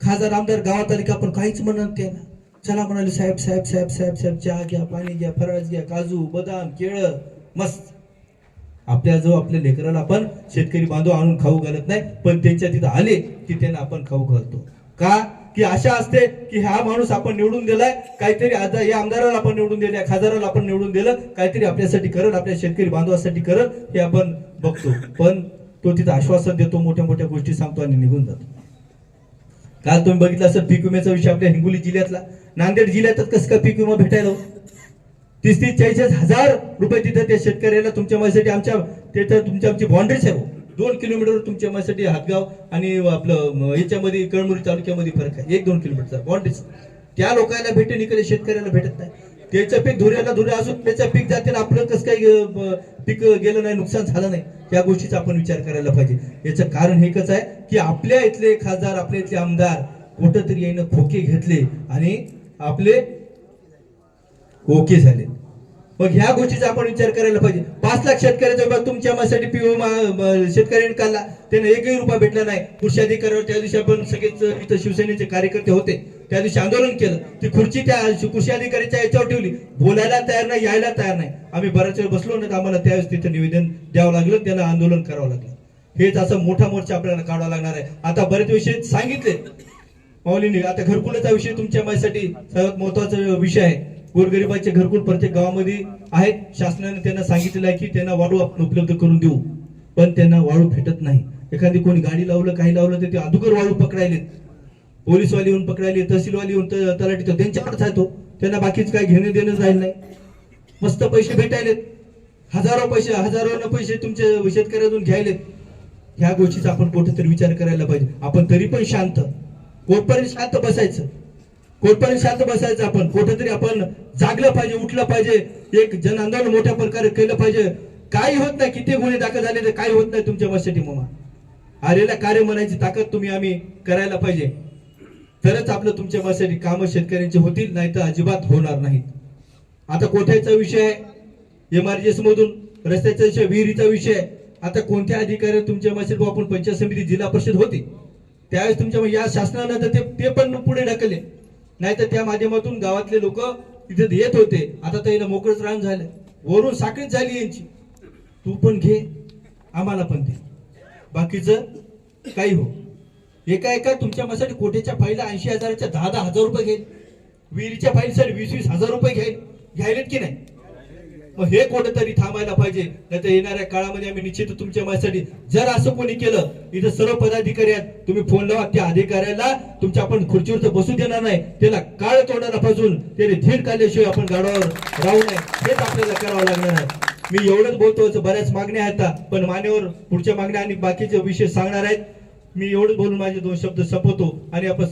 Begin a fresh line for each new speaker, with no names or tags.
खासदार आमदार गावात आले की आपण काहीच म्हणत ते ना चला म्हणाले साहेब साहेब साहेब साहेब साहेब चहा घ्या पाणी घ्या फराळच घ्या काजू बदाम केळ मस्त. आपल्या जो आपल्या लेकराला आपण शेतकरी बांधव आणून खाऊ घालत नाही पण त्यांच्या तिथं आले की त्यांना आपण खाऊ घालतो. का? की आशा असते की हा माणूस आपण निवडून दिलाय काहीतरी आता या आमदाराला आपण निवडून दिलं खासदाराला आपण निवडून दिलं काहीतरी आपल्यासाठी करत आपल्या शेतकरी बांधवासाठी करत हे आपण बघतो. पण तो तिथं आश्वासन देतो मोठ्या मोठ्या गोष्टी सांगतो आणि निघून जातो. काल तुम्ही बघितलं असं पीक विम्याचा विषय आपल्या हिंगोली जिल्ह्यातला. नांदेड जिल्ह्यातच कसं काय पीक विमा भेटायला हो? तीस तीस चाळीस हजार रुपये तिथं त्या शेतकऱ्याला तुमच्या माझ्यासाठी आमच्या तिथं तुमच्या आमची बाउंड्रीच आहे हो. दोन किलोमीटर तुमच्या माझ्यासाठी हातगाव आणि आपलं याच्यामध्ये कळमुरी तालुक्यामध्ये फरक आहे. एक दोन किलोमीटरचा बाउंड्रीज त्या लोकांना भेटेल इकडे शेतकऱ्याला भेटत नाही. त्याचं पीक धुऱ्याला धुरे असून त्याचं पीक जाते आपलं कसं काही पीक गेलं नाही नुकसान झालं नाही या गोष्टीचा आपण विचार करायला पाहिजे. याचं कारण एकच आहे की आपल्या इथले खासदार आपल्या इथले आमदार कुठं तरी यानं खोके घेतले आणि आपले ओके झाले. मग ह्या गोष्टीचा आपण विचार करायला पाहिजे. पाच लाख शेतकऱ्याचा तुमच्या माझ्यासाठी पीओ शेतकऱ्यांनी काढला. त्यांना एकही रुपया भेटला नाही. कृषी अधिकाऱ्यावर त्या दिवशी आपण सगळेच इथं शिवसेनेचे कार्यकर्ते होते. त्या दिवशी आंदोलन केलं. ती खुर्ची त्या कृषी अधिकाऱ्याच्या याच्यावर ठेवली. बोलायला तयार नाही यायला तयार नाही. आम्ही बऱ्याच वेळ बसलो ना आम्हाला त्यावेळेस तिथं निवेदन द्यावं लागलं त्यांना आंदोलन करावं लागलं. हेच असं मोठा मोर्चा आपल्याला काढावा लागणार आहे. आता बरेच विषय सांगितले. माऊलीने आता घरकुलाचा विषय तुमच्या माझ्यासाठी सर्वात महत्त्वाचा विषय आहे. गोरगरिबाचे घरकुल प्रत्येक गावामध्ये आहेत. शासनाने त्यांना सांगितलेलं आहे की त्यांना वाळू आपण उपलब्ध करून देऊ. पण त्यांना वाळू भेटत नाही. एखादी कोणी गाडी लावलं काही लावलं तर ते अधुकर वाळू पकडायलेत. पोलीसवाले येऊन पकडायले तहसीलवाले येऊन तलाठी तर त्यांच्याकडेच आहे तो. त्यांना बाकीच काय घेणं देणं राहिलं नाही. मस्त पैसे भेटायलेत. हजारो पैसे हजारो पैसे तुमच्या शेतकऱ्यातून घ्यायलेत. ह्या गोष्टीचा आपण कुठेतरी विचार करायला पाहिजे. आपण तरी पण शांत. कोटपर्यंत शांत बसायचं. कोटपर्यंत शांत बसायचं आपण. कुठेतरी आपण जागलं पाहिजे उठलं पाहिजे. एक जन आंदोलन मोठ्या प्रकारे केलं पाहिजे. काही होत नाही. किती गुन्हे दाखल झाले तर काही होत नाही तुमच्या मशासाठी मामा. आलेल्या कार्य म्हणायची ताकद तुम्ही आम्ही करायला पाहिजे. तरच आपलं तुमच्या मशासाठी कामं शेतकऱ्यांची होतील नाही तर अजिबात होणार नाहीत. आता कोठ्याचा विषय एमआरजीएस मधून रस्त्याचा विषय विहिरीचा विषय आता कोणत्या अधिकारी तुमच्या मशीन आपण पंचायत समिती जिल्हा परिषद होती? त्यावेळेस तुमच्या या शासनानं तर ते ते पण पुढे ढकलले. नाहीतर त्या माध्यमातून गावातले लोक तिथे येत होते. आता तर याला मोकळच रान झालं वरून साखळीच झाली यांची. तू पण घे आम्हाला पण दे. बाकीचं काही हो. एका एका तुमच्या मसाठी कोठेच्या फाईला ऐंशी हजाराच्या दहा दहा हजार रुपये घेईल विहिरीच्या फाईलसाठी वीस वीस हजार रुपये घेईल घ्यायलेत की नाही? मग हे कुठेतरी थांबायला पाहिजे. नाही तर येणाऱ्या काळामध्ये आम्ही निश्चित तुमच्या माझ्यासाठी जर असं कोणी केलं इथं सर्व पदाधिकारी आहेत. तुम्ही फोन लावा त्या अधिकाऱ्याला तुमच्या आपण खुर्चीवर बसू देणार नाही. त्याला काळ तोंडाला पाजून त्याने धीर काढल्याशिवाय आपण गाडावर राहू नये. हेच आपल्याला करावं लागणार आहे. मी एवढंच बोलतो बऱ्याच मागण्या आहेत आता, पण मान्यवर पुढच्या मागण्या आणि बाकीचे विषय सांगणार आहेत. मी एवढं बोलून माझे दोन शब्द संपवतो आणि आपण